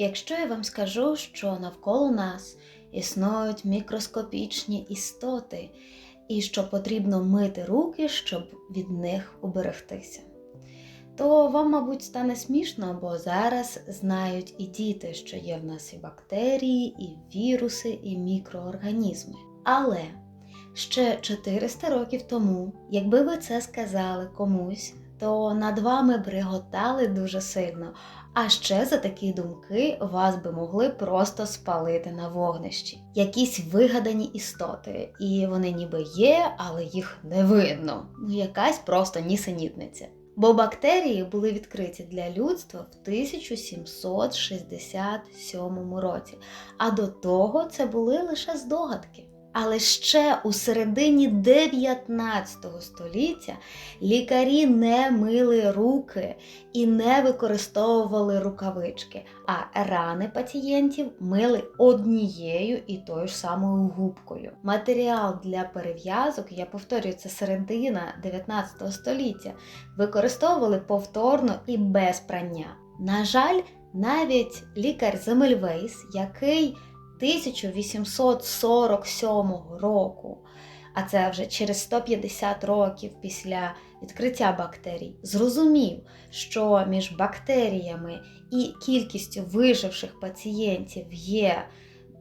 Якщо я вам скажу, що навколо нас існують мікроскопічні істоти, і що потрібно мити руки, щоб від них уберегтися, то вам, мабуть, стане смішно, бо зараз знають і діти, що є в нас і бактерії, і віруси, і мікроорганізми. Але ще 400 років тому, якби ви це сказали комусь, то над вами бриготали дуже сильно. А ще за такі думки вас би могли просто спалити на вогнищі. Якісь вигадані істоти, і вони ніби є, але їх не видно. Ну, якась просто нісенітниця. Бо бактерії були відкриті для людства в 1767 році, а до того це були лише здогадки. Але ще у середині 19 століття лікарі не мили руки і не використовували рукавички, а рани пацієнтів мили однією і тою ж самою губкою. Матеріал для перев'язок, я повторюю, це середина 19 століття, використовували повторно і без прання. На жаль, навіть лікар Земельвейс, який 1847 року, а це вже через 150 років після відкриття бактерій, зрозумів, що між бактеріями і кількістю виживших пацієнтів є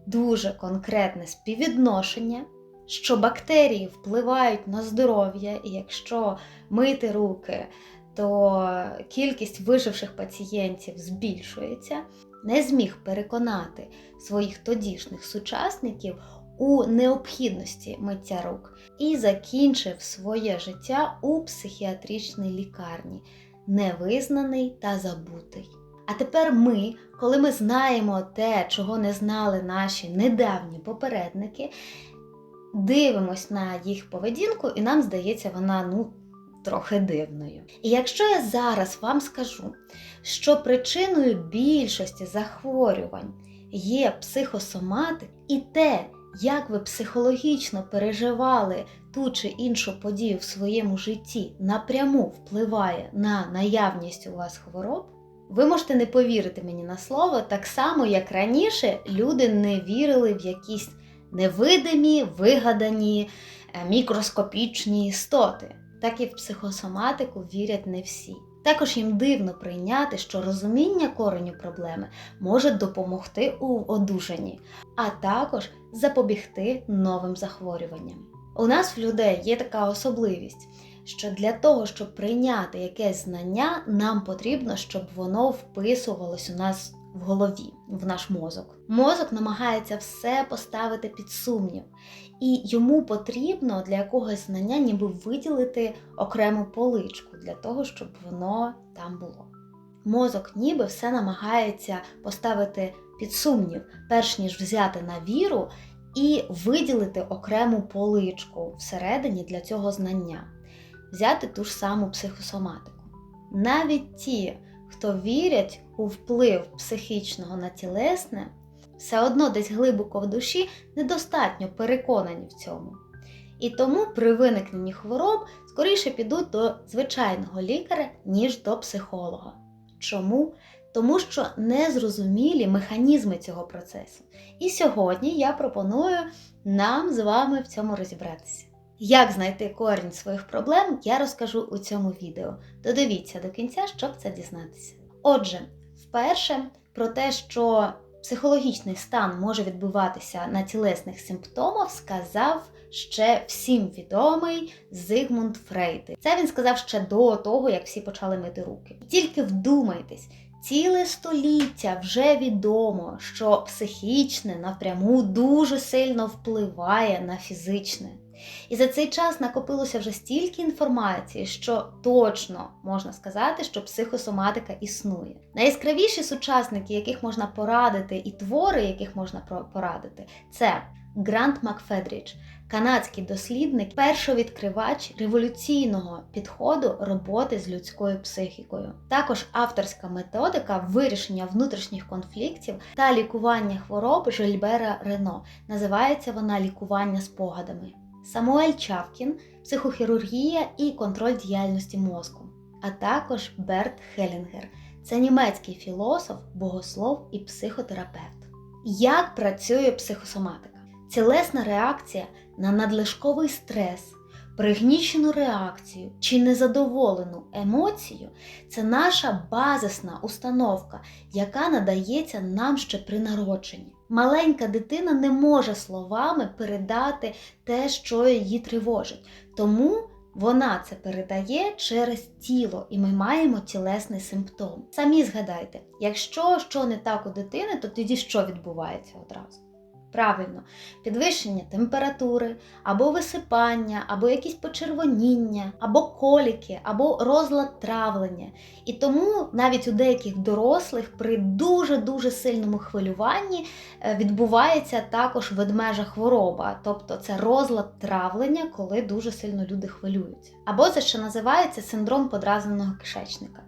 дуже конкретне співвідношення, що бактерії впливають на здоров'я, і якщо мити руки, то кількість виживших пацієнтів збільшується не зміг переконати своїх тодішніх сучасників у необхідності миття рук і закінчив своє життя у психіатричній лікарні, невизнаний та забутий. А тепер ми, коли ми знаємо те, чого не знали наші недавні попередники, дивимось на їх поведінку, і нам здається, вона ну трохи дивною. І якщо я зараз вам скажу, що причиною більшості захворювань є психосоматик, і те, як ви психологічно переживали ту чи іншу подію в своєму житті, напряму впливає на наявність у вас хвороб, ви можете не повірити мені на слово, так само, як раніше люди не вірили в якісь невидимі, вигадані е, мікроскопічні істоти так і в психосоматику вірять не всі. Також їм дивно прийняти, що розуміння кореню проблеми може допомогти у одужанні, а також запобігти новим захворюванням. У нас в людей є така особливість, що для того, щоб прийняти якесь знання, нам потрібно, щоб воно вписувалось у нас в голові, в наш мозок. Мозок намагається все поставити під сумнів, і йому потрібно для якогось знання ніби виділити окрему поличку для того, щоб воно там було. Мозок ніби все намагається поставити під сумнів, перш ніж взяти на віру і виділити окрему поличку всередині для цього знання, взяти ту ж саму психосоматику. Навіть ті, хто вірять у вплив психічного на тілесне, все одно десь глибоко в душі недостатньо переконані в цьому. І тому при виникненні хвороб скоріше підуть до звичайного лікаря, ніж до психолога. Чому? Тому що незрозумілі механізми цього процесу. І сьогодні я пропоную нам з вами в цьому розібратися. Як знайти корінь своїх проблем, я розкажу у цьому відео. Додивіться до кінця, щоб це дізнатися. Отже, вперше про те, що психологічний стан може відбуватися на тілесних симптомах, сказав ще всім відомий Зигмунд Фрейд. Це він сказав ще до того, як всі почали мити руки. Тільки вдумайтесь. Ціле століття вже відомо, що психічне напряму дуже сильно впливає на фізичне. І за цей час накопилося вже стільки інформації, що точно можна сказати, що психосоматика існує. Найяскравіші сучасники, яких можна порадити, і твори, яких можна порадити, це Грант Макфедрідж, канадський дослідник, першовідкривач революційного підходу роботи з людською психікою. Також авторська методика вирішення внутрішніх конфліктів та лікування хвороб Жильбера Рено. Називається вона лікування спогадами. Самуель Чавкін, психохірургія і контроль діяльності мозку, а також Берт Хелінгер, Це німецький філософ, богослов і психотерапевт. Як працює психосоматика? Цілесна реакція на надлишковий стрес, пригнічену реакцію чи незадоволену емоцію це наша базисна установка, яка надається нам ще при народженні. Маленька дитина не може словами передати те, що її тривожить. Тому вона це передає через тіло, і ми маємо тілесний симптом. Самі згадайте, якщо що не так у дитини, то тоді що відбувається одразу? Правильно, підвищення температури, або висипання, або якісь почервоніння, або коліки, або розлад травлення. І тому навіть у деяких дорослих при дуже-дуже сильному хвилюванні е, відбувається також ведмежа хвороба, тобто це розлад травлення, коли дуже сильно люди хвилюються. Або це ще називається синдром подразненого кишечника.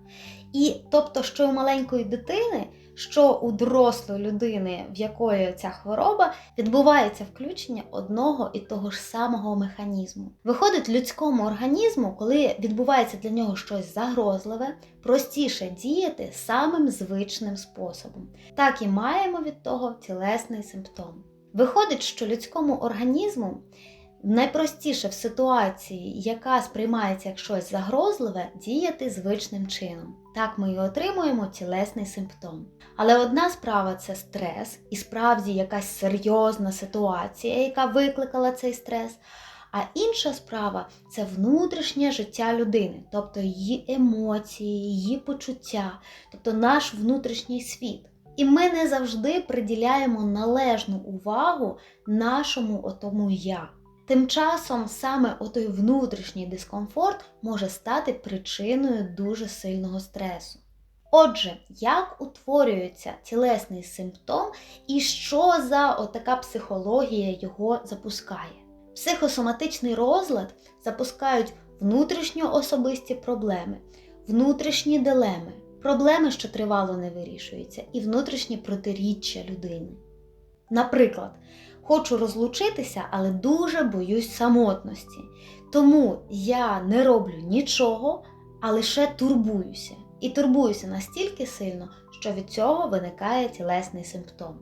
І тобто, що у маленької дитини що у дорослої людини, в якої ця хвороба, відбувається включення одного і того ж самого механізму. Виходить, людському організму, коли відбувається для нього щось загрозливе, простіше діяти самим звичним способом. Так і маємо від того тілесний симптом. Виходить, що людському організму найпростіше в ситуації, яка сприймається як щось загрозливе, діяти звичним чином. Так ми і отримуємо тілесний симптом. Але одна справа це стрес, і справді якась серйозна ситуація, яка викликала цей стрес. А інша справа це внутрішнє життя людини, тобто її емоції, її почуття, тобто наш внутрішній світ. І ми не завжди приділяємо належну увагу нашому отому я. Тим часом саме отой внутрішній дискомфорт може стати причиною дуже сильного стресу. Отже, як утворюється тілесний симптом і що за отака психологія його запускає? Психосоматичний розлад запускають внутрішньоособисті проблеми, внутрішні дилеми, проблеми, що тривало не вирішуються, і внутрішні протиріччя людини. Наприклад, хочу розлучитися, але дуже боюсь самотності. Тому я не роблю нічого, а лише турбуюся. І турбуюся настільки сильно, що від цього виникає тілесний симптом.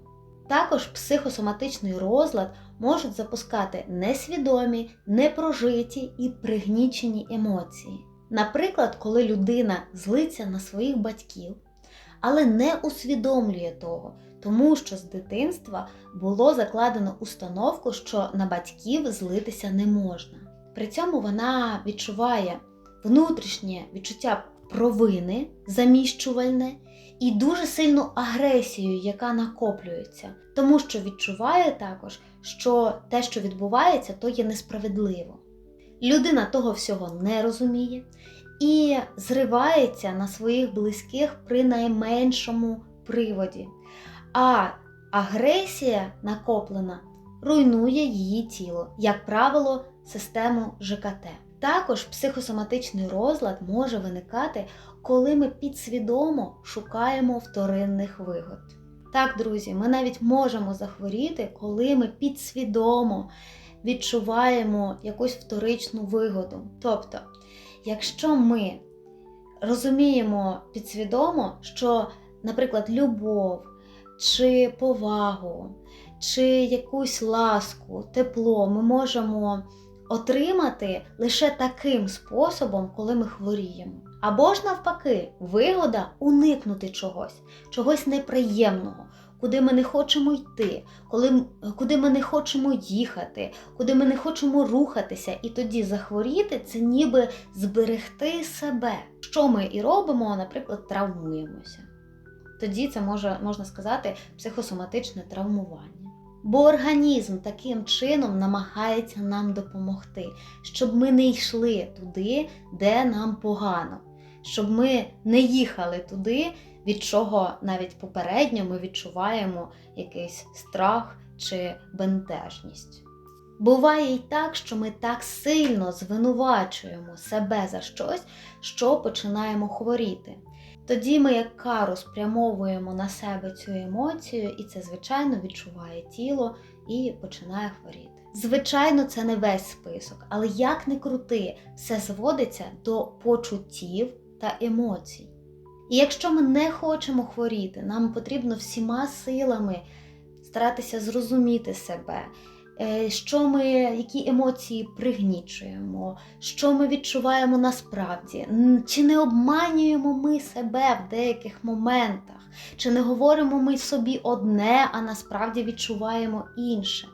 Також психосоматичний розлад можуть запускати несвідомі, непрожиті і пригнічені емоції. Наприклад, коли людина злиться на своїх батьків, але не усвідомлює того, тому що з дитинства було закладено установку, що на батьків злитися не можна. При цьому вона відчуває внутрішнє відчуття провини, заміщувальне і дуже сильну агресію, яка накоплюється, тому що відчуває також, що те, що відбувається, то є несправедливо. Людина того всього не розуміє і зривається на своїх близьких при найменшому приводі. А агресія накоплена руйнує її тіло, як правило, систему ЖКТ. Також психосоматичний розлад може виникати, коли ми підсвідомо шукаємо вторинних вигод. Так, друзі, ми навіть можемо захворіти, коли ми підсвідомо відчуваємо якусь вторичну вигоду. Тобто, якщо ми розуміємо підсвідомо, що, наприклад, любов чи повагу, чи якусь ласку, тепло ми можемо отримати лише таким способом, коли ми хворіємо. Або ж навпаки, вигода уникнути чогось, чогось неприємного, куди ми не хочемо йти, коли, куди ми не хочемо їхати, куди ми не хочемо рухатися, і тоді захворіти це ніби зберегти себе. Що ми і робимо, наприклад, травмуємося. Тоді це може, можна сказати психосоматичне травмування. Бо організм таким чином намагається нам допомогти, щоб ми не йшли туди, де нам погано, щоб ми не їхали туди, від чого навіть попередньо ми відчуваємо якийсь страх чи бентежність. Буває й так, що ми так сильно звинувачуємо себе за щось, що починаємо хворіти. Тоді ми, як кару, спрямовуємо на себе цю емоцію, і це, звичайно, відчуває тіло і починає хворіти. Звичайно, це не весь список, але як не крути, все зводиться до почуттів та емоцій. І якщо ми не хочемо хворіти, нам потрібно всіма силами старатися зрозуміти себе, що ми, які емоції пригнічуємо, що ми відчуваємо насправді, чи не обманюємо ми себе в деяких моментах, чи не говоримо ми собі одне, а насправді відчуваємо інше.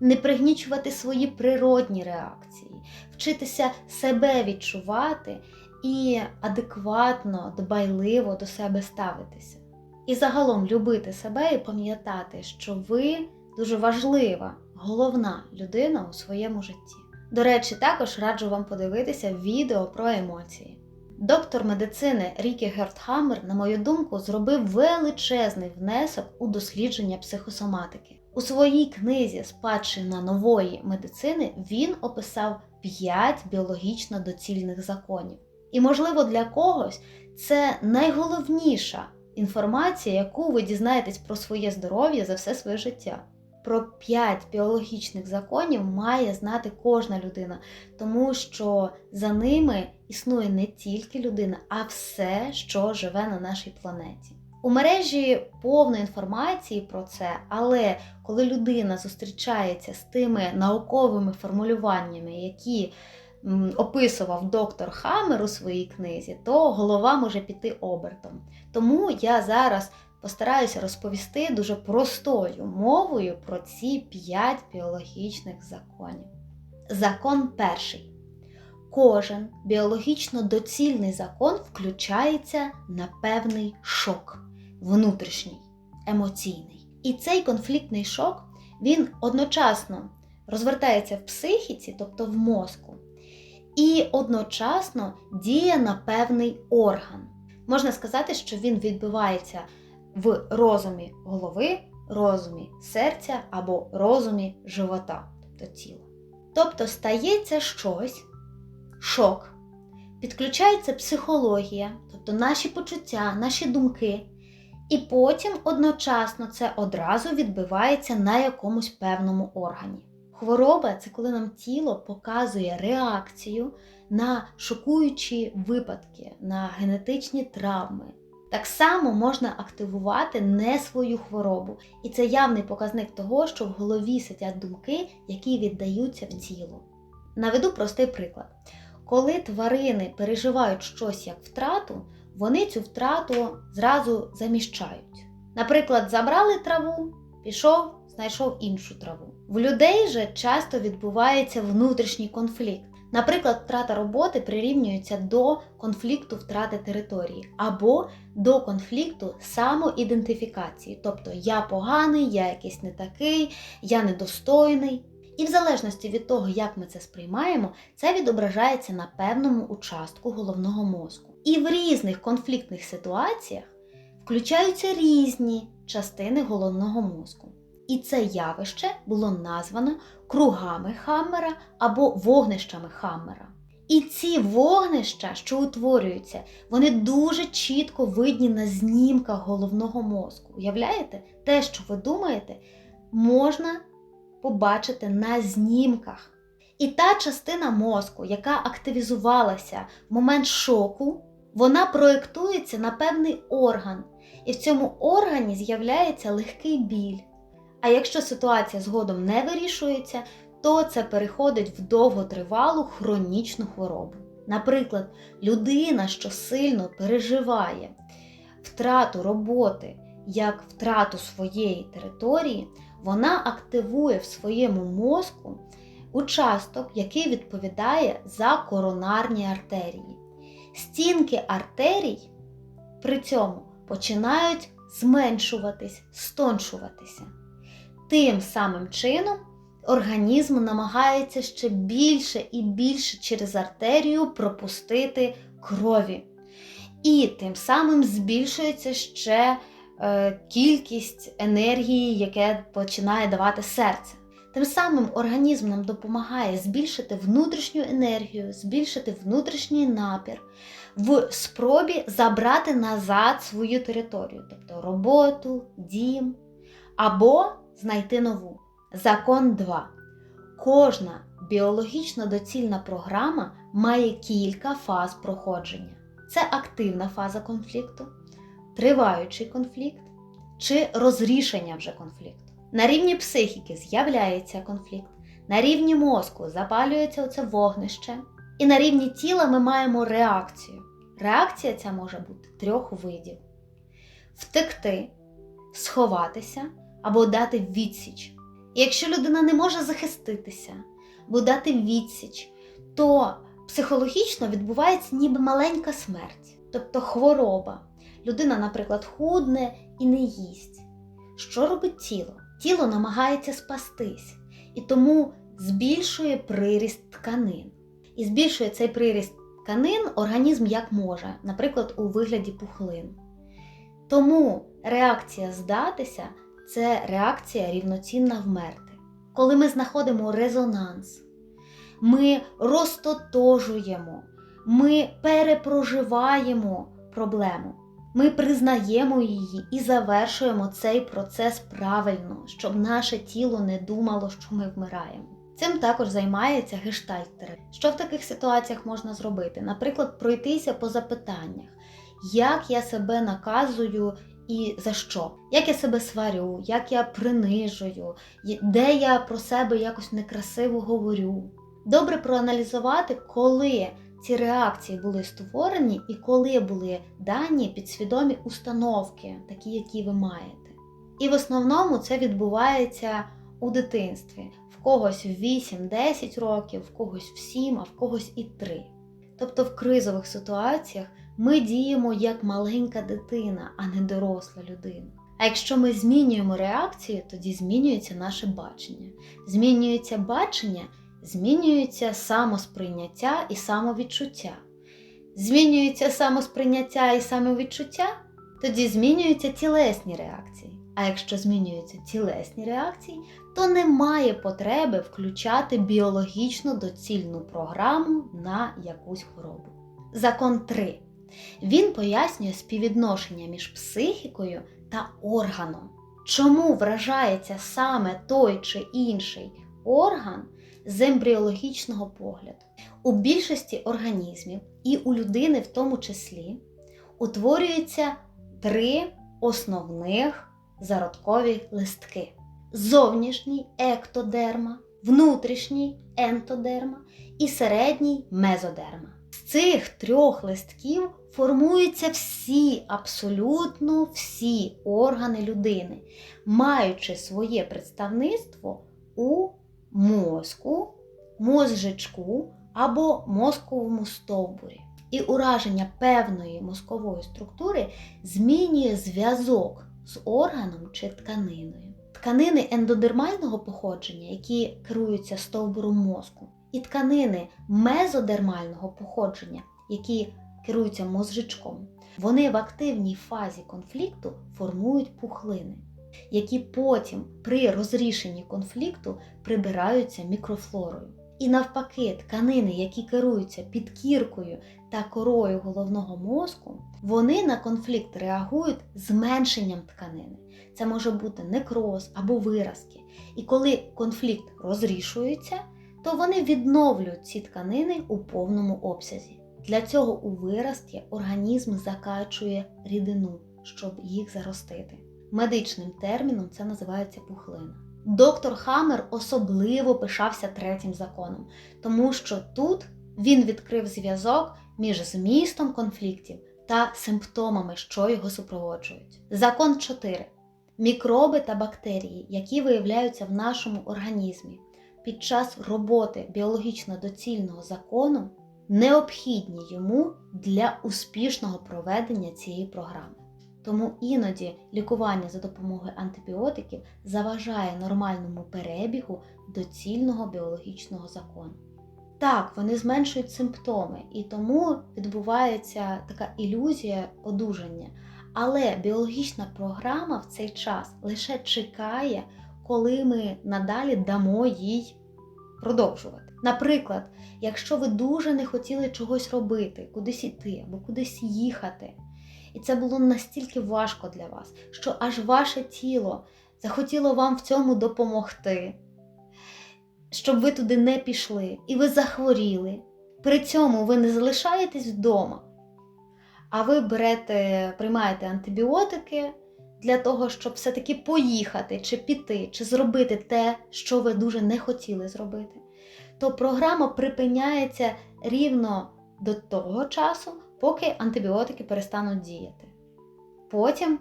Не пригнічувати свої природні реакції, вчитися себе відчувати і адекватно, дбайливо до себе ставитися. І загалом любити себе і пам'ятати, що ви дуже важлива, головна людина у своєму житті. До речі, також раджу вам подивитися відео про емоції. Доктор медицини Рікі Гертхаммер, на мою думку, зробив величезний внесок у дослідження психосоматики. У своїй книзі Спадщина нової медицини він описав 5 біологічно доцільних законів. І, можливо, для когось це найголовніша інформація, яку ви дізнаєтесь про своє здоров'я за все своє життя. Про 5 біологічних законів має знати кожна людина, тому що за ними існує не тільки людина, а все, що живе на нашій планеті. У мережі повно інформації про це, але коли людина зустрічається з тими науковими формулюваннями, які описував доктор Хаммер у своїй книзі, то голова може піти обертом. Тому я зараз постараюся розповісти дуже простою мовою про ці п'ять біологічних законів. Закон перший. Кожен біологічно доцільний закон включається на певний шок, внутрішній, емоційний. І цей конфліктний шок він одночасно розвертається в психіці, тобто в мозку, і одночасно діє на певний орган. Можна сказати, що він відбувається в розумі голови, розумі серця або розумі живота, тобто тіла. Тобто стається щось, шок, підключається психологія, тобто наші почуття, наші думки, і потім одночасно це одразу відбивається на якомусь певному органі. Хвороба це коли нам тіло показує реакцію на шокуючі випадки, на генетичні травми. Так само можна активувати не свою хворобу, і це явний показник того, що в голові сидять думки, які віддаються в тіло. Наведу простий приклад. Коли тварини переживають щось як втрату, вони цю втрату зразу заміщають. Наприклад, забрали траву, пішов, знайшов іншу траву. В людей же часто відбувається внутрішній конфлікт. Наприклад, втрата роботи прирівнюється до конфлікту втрати території або до конфлікту самоідентифікації, тобто я поганий, я якийсь не такий, я недостойний. І в залежності від того, як ми це сприймаємо, це відображається на певному участку головного мозку. І в різних конфліктних ситуаціях включаються різні частини головного мозку. І це явище було названо кругами Хаммера або вогнищами Хаммера. І ці вогнища, що утворюються, вони дуже чітко видні на знімках головного мозку. Уявляєте, те, що ви думаєте, можна побачити на знімках. І та частина мозку, яка активізувалася в момент шоку, вона проєктується на певний орган, і в цьому органі з'являється легкий біль. А якщо ситуація згодом не вирішується, то це переходить в довготривалу хронічну хворобу. Наприклад, людина, що сильно переживає втрату роботи як втрату своєї території, вона активує в своєму мозку участок, який відповідає за коронарні артерії. Стінки артерій при цьому починають зменшуватись, стоншуватися. Тим самим чином організм намагається ще більше і більше через артерію пропустити крові. І тим самим збільшується ще е, кількість енергії, яке починає давати серце. Тим самим організм нам допомагає збільшити внутрішню енергію, збільшити внутрішній напір в спробі забрати назад свою територію, тобто роботу, дім або знайти нову. Закон 2. Кожна біологічно доцільна програма має кілька фаз проходження. це активна фаза конфлікту, триваючий конфлікт чи розрішення вже конфлікту. На рівні психіки з'являється конфлікт, на рівні мозку запалюється оце вогнище, і на рівні тіла ми маємо реакцію. Реакція ця може бути трьох видів: втекти, сховатися або дати відсіч. І якщо людина не може захиститися або дати відсіч, то психологічно відбувається ніби маленька смерть, тобто хвороба. Людина, наприклад, худне і не їсть. Що робить тіло? Тіло намагається спастись і тому збільшує приріст тканин. І збільшує цей приріст тканин організм як може, наприклад, у вигляді пухлин. Тому реакція здатися це реакція рівноцінна вмерти. Коли ми знаходимо резонанс, ми розтотожуємо, ми перепроживаємо проблему, ми признаємо її і завершуємо цей процес правильно, щоб наше тіло не думало, що ми вмираємо. Цим також займається гештальт-терапія. Що в таких ситуаціях можна зробити? Наприклад, пройтися по запитаннях, як я себе наказую і за що? Як я себе сварю, як я принижую, де я про себе якось некрасиво говорю. Добре проаналізувати, коли ці реакції були створені і коли були дані підсвідомі установки, такі, які ви маєте. І в основному це відбувається у дитинстві. В когось в 8-10 років, в когось в 7, а в когось і 3. Тобто в кризових ситуаціях ми діємо як маленька дитина, а не доросла людина. А якщо ми змінюємо реакцію, тоді змінюється наше бачення. Змінюється бачення, змінюється самосприйняття і самовідчуття. Змінюється самосприйняття і самовідчуття, тоді змінюються тілесні реакції. А якщо змінюються тілесні реакції, то немає потреби включати біологічно доцільну програму на якусь хворобу. Закон 3. Він пояснює співвідношення між психікою та органом. Чому вражається саме той чи інший орган з ембріологічного погляду? У більшості організмів, і у людини в тому числі, утворюються три основних зародкові листки: зовнішній ектодерма, внутрішній ентодерма і середній мезодерма. Цих трьох листків формуються всі, абсолютно всі органи людини, маючи своє представництво у мозку, мозжечку або мозковому стовбурі. І ураження певної мозкової структури змінює зв'язок з органом чи тканиною. Тканини ендодермального походження, які керуються стовбуром мозку, і тканини мезодермального походження, які керуються мозжечком, вони в активній фазі конфлікту формують пухлини, які потім при розрішенні конфлікту прибираються мікрофлорою. І навпаки, тканини, які керуються підкіркою та корою головного мозку, вони на конфлікт реагують зменшенням тканини. Це може бути некроз або виразки. І коли конфлікт розрішується, то вони відновлюють ці тканини у повному обсязі. Для цього у виразки організм закачує рідину, щоб їх заростити. Медичним терміном це називається пухлина. Доктор Хаммер особливо пишався третім законом, тому що тут він відкрив зв'язок між змістом конфліктів та симптомами, що його супроводжують. Закон 4. Мікроби та бактерії, які виявляються в нашому організмі під час роботи біологічно доцільного закону, необхідні йому для успішного проведення цієї програми. Тому іноді лікування за допомогою антибіотиків заважає нормальному перебігу доцільного біологічного закону. Так, вони зменшують симптоми, і тому відбувається така ілюзія одужання. Але біологічна програма в цей час лише чекає, коли ми надалі дамо їй продовжувати. Наприклад, якщо ви дуже не хотіли чогось робити, кудись іти або кудись їхати, і це було настільки важко для вас, що аж ваше тіло захотіло вам в цьому допомогти, щоб ви туди не пішли, і ви захворіли. При цьому ви не залишаєтесь вдома, а ви берете, приймаєте антибіотики для того, щоб все-таки поїхати, чи піти, чи зробити те, що ви дуже не хотіли зробити, то програма припиняється рівно до того часу, поки антибіотики перестануть діяти. Потім,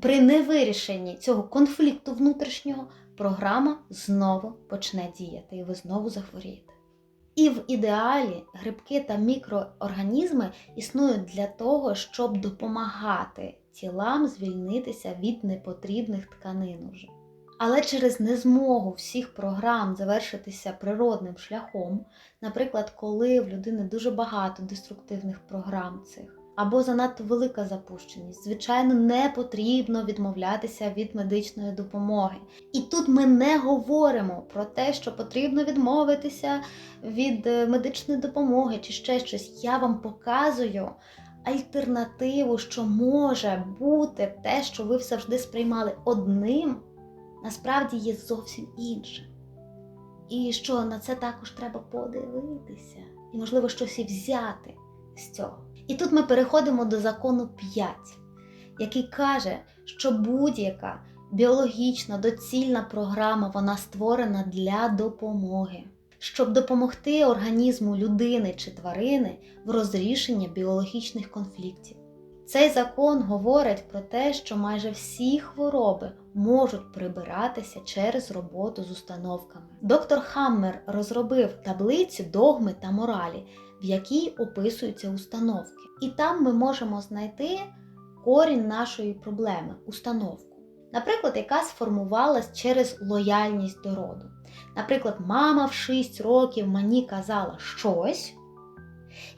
при невирішенні цього конфлікту внутрішнього, програма знову почне діяти, і ви знову захворієте. І в ідеалі грибки та мікроорганізми існують для того, щоб допомагати тілам звільнитися від непотрібних тканин уже. Але через незмогу всіх програм завершитися природним шляхом, наприклад, коли в людини дуже багато деструктивних програм цих, або занадто велика запущеність, звичайно, не потрібно відмовлятися від медичної допомоги. І тут ми не говоримо про те, що потрібно відмовитися від е, медичної допомоги чи ще щось. Я вам показую альтернативу, що може бути те, що ви завжди сприймали одним, насправді є зовсім іншим. І що на це також треба подивитися, і, можливо, щось і взяти з цього. І тут ми переходимо до закону 5, який каже, що будь-яка біологічна доцільна програма вона створена для допомоги, щоб допомогти організму людини чи тварини в розрішенні біологічних конфліктів. Цей закон говорить про те, що майже всі хвороби можуть прибиратися через роботу з установками. Доктор Хаммер розробив таблицю догми та моралі, в якій описуються установки. І там ми можемо знайти корінь нашої проблеми установку. Наприклад, яка сформувалась через лояльність до роду. Наприклад, мама в 6 років мені казала щось,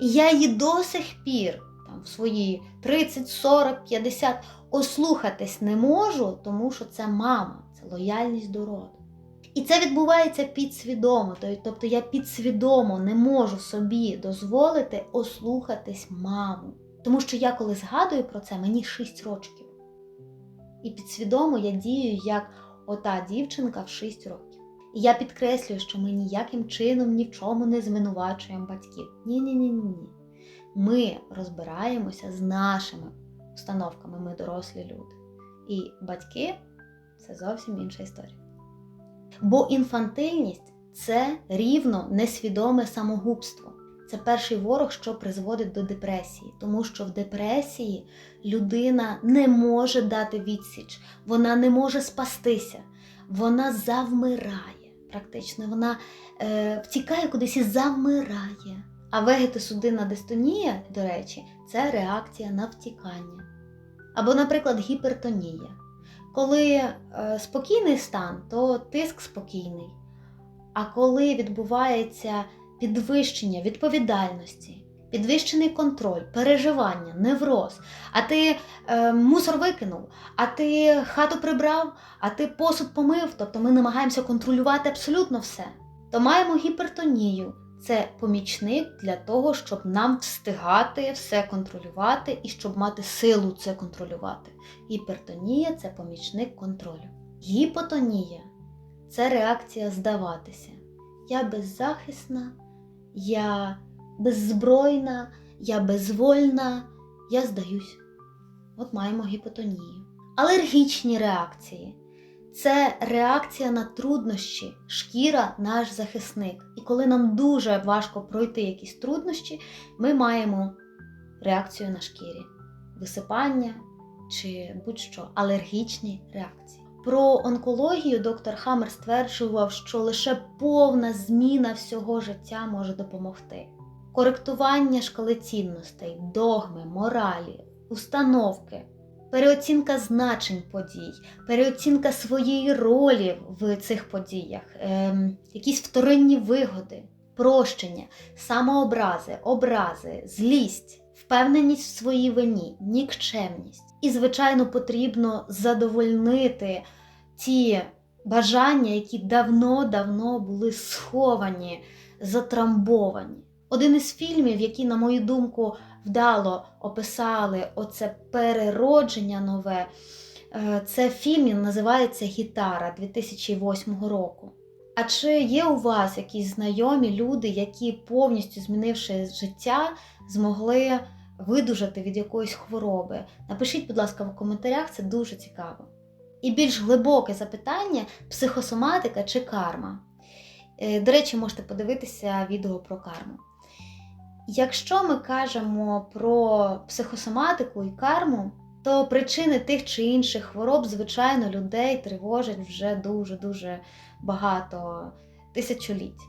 і я її до сих пір там, в свої 30, 40, 50 ослухатись не можу, тому що це мама, це лояльність до роду. І це відбувається підсвідомо, тобто я підсвідомо не можу собі дозволити ослухатись маму. Тому що я коли згадую про це, мені 6 років. І підсвідомо я дію як ота дівчинка в 6 років. І я підкреслюю, що ми ніяким чином ні в чому не звинувачуємо батьків. Ні-ні-ні. ні Ми розбираємося з нашими установками, ми дорослі люди. І батьки це зовсім інша історія. Бо інфантильність це рівно несвідоме самогубство. Це перший ворог, що призводить до депресії, тому що в депресії людина не може дати відсіч, вона не може спастися, вона завмирає. Практично вона е, втікає кудись і завмирає. А вегетосудинна дистонія, до речі, це реакція на втікання. Або, наприклад, гіпертонія. Коли е, спокійний стан, то тиск спокійний. А коли відбувається підвищення відповідальності, підвищений контроль, переживання, невроз, а ти е, мусор викинув, а ти хату прибрав, а ти посуд помив, тобто ми намагаємося контролювати абсолютно все, то маємо гіпертонію. Це помічник для того, щоб нам встигати все контролювати і щоб мати силу це контролювати. Гіпертонія це помічник контролю. Гіпотонія це реакція здаватися. Я беззахисна, я беззбройна, я безвольна, я здаюсь. От маємо гіпотонію. Алергічні реакції це реакція на труднощі, шкіра наш захисник. І коли нам дуже важко пройти якісь труднощі, ми маємо реакцію на шкірі, висипання чи будь-що алергічні реакції. Про онкологію доктор Хаммер стверджував, що лише повна зміна всього життя може допомогти. Коректування шкали цінностей, догми, моралі, установки, переоцінка значень подій, переоцінка своєї ролі в цих подіях, ем, якісь вторинні вигоди, прощення, самообрази, образи, злість, впевненість в своїй вині, нікчемність. І, звичайно, потрібно задовольнити ті бажання, які давно-давно були сховані, затрамбовані. Один із фільмів, які, на мою думку, вдало описали оце переродження нове, е, це фільм називається Гітара 2008 року. А чи є у вас якісь знайомі люди, які повністю змінивши життя, змогли видужати від якоїсь хвороби. Напишіть, будь ласка, в коментарях, це дуже цікаво. І більш глибоке запитання: психосоматика чи карма. Е, До речі, можете подивитися відео про карму. Якщо ми кажемо про психосоматику і карму, то причини тих чи інших хвороб, звичайно, людей тривожать вже дуже-дуже багато тисячоліть.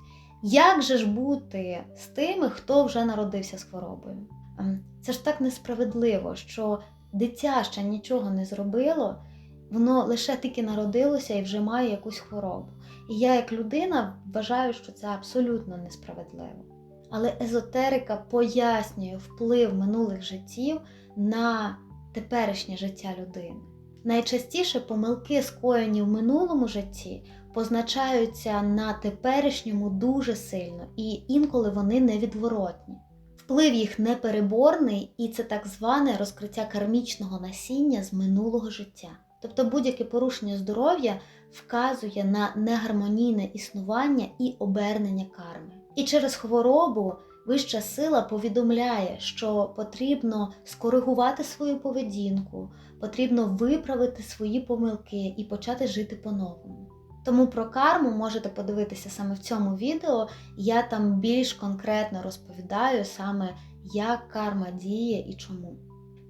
Як же ж бути з тими, хто вже народився з хворобою? Ем, Це ж так несправедливо, що дитя ще нічого не зробило, воно лише тільки народилося і вже має якусь хворобу. І я, як людина, вважаю, що це абсолютно несправедливо. Але езотерика пояснює вплив минулих життів на теперішнє життя людини. Найчастіше помилки, скоєні в минулому житті, позначаються на теперішньому дуже сильно, і інколи вони невідворотні. Вплив їх непереборний, і це так зване розкриття кармічного насіння з минулого життя. Тобто будь-яке порушення здоров'я вказує на негармонійне існування і обернення карми. І через хворобу вища сила повідомляє, що потрібно скоригувати свою поведінку, потрібно виправити свої помилки і почати жити по-новому. Тому про карму можете подивитися саме в цьому відео. Я там більш конкретно розповідаю саме, як карма діє і чому.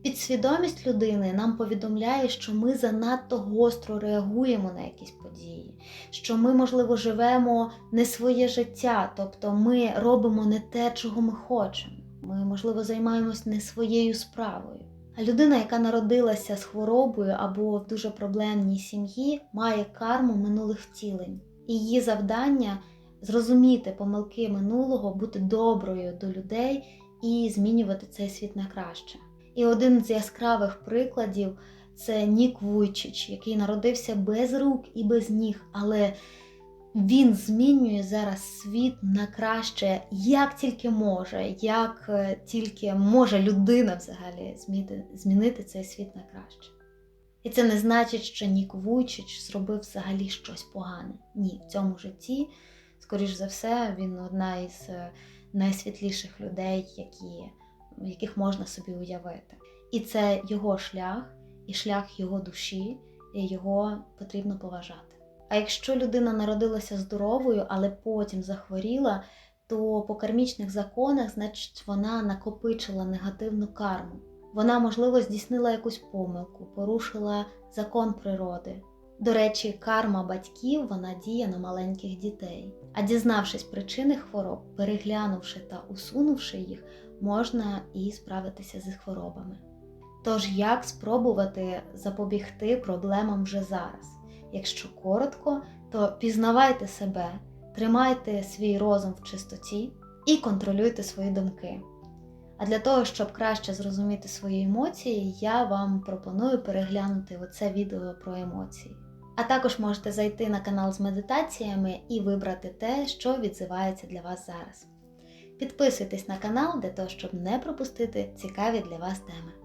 Підсвідомість людини нам повідомляє, що ми занадто гостро реагуємо на якісь події, що ми, можливо, живемо не своє життя, тобто ми робимо не те, чого ми хочемо. Ми, можливо, займаємось не своєю справою. А людина, яка народилася з хворобою або в дуже проблемній сім'ї, має карму минулих втілень. І її завдання зрозуміти помилки минулого, бути доброю до людей і змінювати цей світ на краще. І один з яскравих прикладів це Нік Вуйчич, який народився без рук і без ніг, але він змінює зараз світ на краще, як тільки може, як е, тільки може людина взагалі змінити цей світ на краще. І це не значить, що Нік Вуйчич зробив взагалі щось погане. Ні, в цьому житті, скоріш за все, він одна із е, найсвітліших людей, які яких можна собі уявити. І це його шлях, і шлях його душі, і його потрібно поважати. А якщо людина народилася здоровою, але потім захворіла, то по кармічних законах, значить, вона накопичила негативну карму. Вона, можливо, здійснила якусь помилку, порушила закон природи. До речі, карма батьків вона діє на маленьких дітей. А дізнавшись причини хвороб, переглянувши та усунувши їх, можна і справитися з хворобами. Тож, як спробувати запобігти проблемам вже зараз? Якщо коротко, то пізнавайте себе, тримайте свій розум в чистоті і контролюйте свої думки. А для того, щоб краще зрозуміти свої емоції, я вам пропоную переглянути оце відео про емоції. А також можете зайти на канал з медитаціями і вибрати те, що відзивається для вас зараз. Підписуйтесь на канал для того, щоб не пропустити цікаві для вас теми.